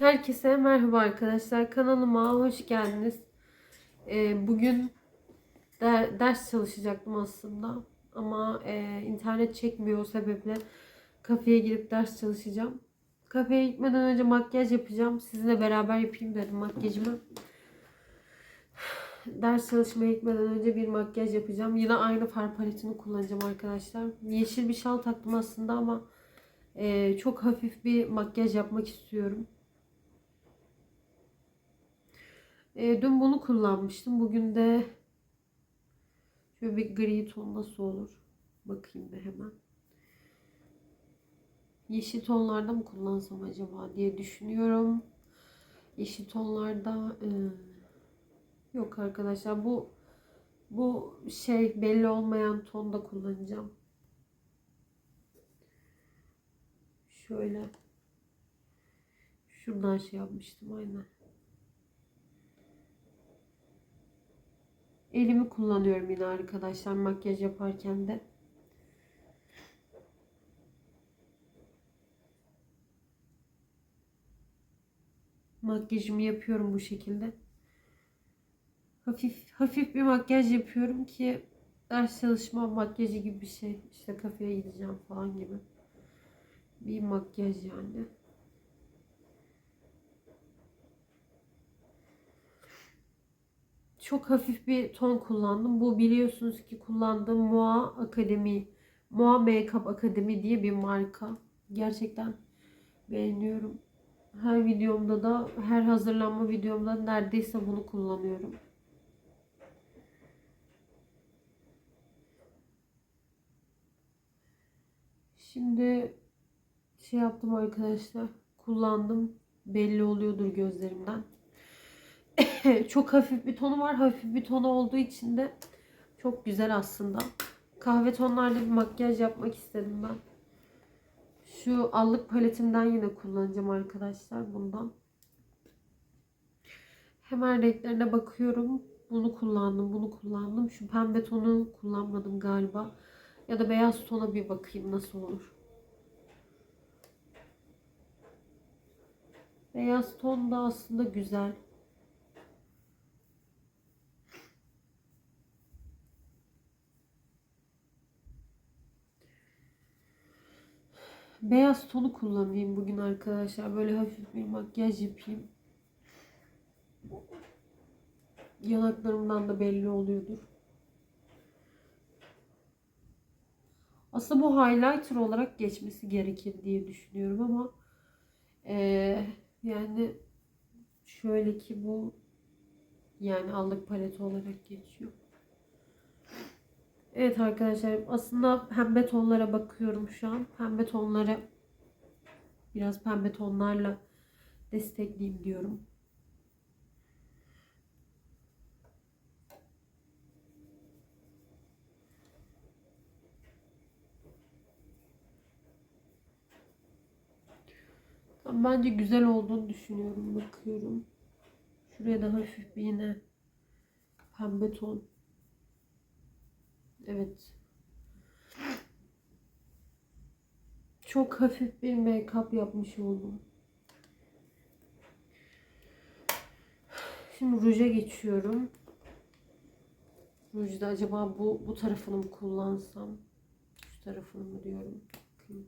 Herkese merhaba arkadaşlar. Kanalıma hoş geldiniz. Ee, bugün de- ders çalışacaktım aslında. Ama e, internet çekmiyor o sebeple kafeye girip ders çalışacağım. Kafeye gitmeden önce makyaj yapacağım. Sizinle beraber yapayım dedim makyajımı. Ders çalışmaya gitmeden önce bir makyaj yapacağım. Yine aynı far paletini kullanacağım arkadaşlar. Yeşil bir şal taktım aslında ama e, çok hafif bir makyaj yapmak istiyorum. E, dün bunu kullanmıştım. Bugün de şöyle bir gri ton nasıl olur? Bakayım bir hemen. Yeşil tonlarda mı kullansam acaba diye düşünüyorum. Yeşil tonlarda e, yok arkadaşlar bu bu şey belli olmayan tonda kullanacağım. Şöyle şuradan şey yapmıştım aynen. Elimi kullanıyorum yine arkadaşlar makyaj yaparken de. Makyajımı yapıyorum bu şekilde. Hafif hafif bir makyaj yapıyorum ki ders çalışma makyajı gibi bir şey. İşte kafeye gideceğim falan gibi. Bir makyaj yani. Çok hafif bir ton kullandım. Bu biliyorsunuz ki kullandığım Moa Akademi, Moa Makeup Akademi diye bir marka. Gerçekten beğeniyorum. Her videomda da, her hazırlanma videomda neredeyse bunu kullanıyorum. Şimdi şey yaptım arkadaşlar. Kullandım. Belli oluyordur gözlerimden. çok hafif bir tonu var. Hafif bir tonu olduğu için de çok güzel aslında. Kahve tonlarla bir makyaj yapmak istedim ben. Şu allık paletimden yine kullanacağım arkadaşlar bundan. Hemen renklerine bakıyorum. Bunu kullandım, bunu kullandım. Şu pembe tonu kullanmadım galiba. Ya da beyaz tona bir bakayım nasıl olur. Beyaz ton da aslında güzel. Beyaz tonu kullanayım bugün arkadaşlar. Böyle hafif bir makyaj yapayım. Yanaklarımdan da belli oluyordur. Aslında bu highlighter olarak geçmesi gerekir diye düşünüyorum ama eee, yani şöyle ki bu yani allık paleti olarak geçiyor. Evet arkadaşlar aslında pembe tonlara bakıyorum şu an. Pembe tonlara biraz pembe tonlarla destekleyeyim diyorum. Bence güzel olduğunu düşünüyorum. Bakıyorum. Şuraya da hafif bir yine pembe ton. Evet. Çok hafif bir make-up yapmış oldum. Şimdi ruja geçiyorum. Rujda acaba bu bu tarafını mı kullansam? Şu tarafını mı diyorum. Bakayım.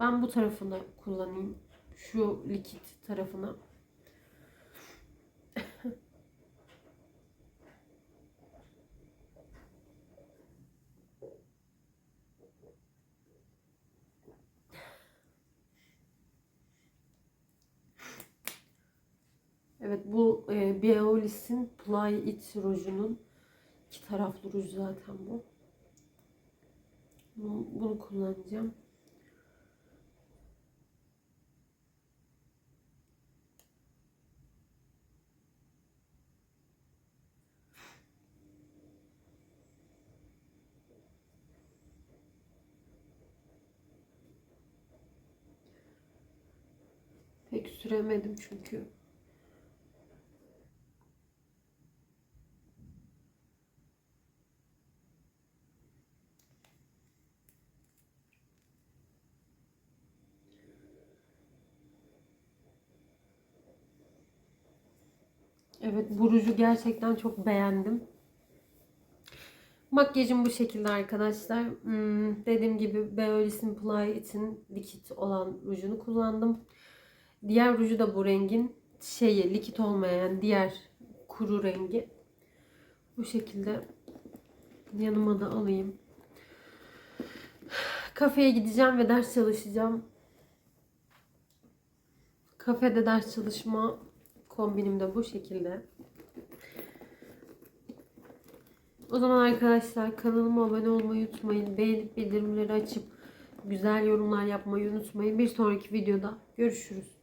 Ben bu tarafını kullanayım. Şu likit tarafını. Evet bu e, Biolis'in Play It rujunun iki taraflı ruj zaten bu. Bunu, bunu kullanacağım. Süremedim çünkü. Evet bu ruju gerçekten çok beğendim. Makyajım bu şekilde arkadaşlar. Hmm, dediğim gibi Beverly Simply için likit olan rujunu kullandım. Diğer ruju da bu rengin şeyi likit olmayan diğer kuru rengi. Bu şekilde yanıma da alayım. Kafeye gideceğim ve ders çalışacağım. Kafede ders çalışma kombinim de bu şekilde. O zaman arkadaşlar kanalıma abone olmayı unutmayın. Beğenip bildirimleri açıp güzel yorumlar yapmayı unutmayın. Bir sonraki videoda görüşürüz.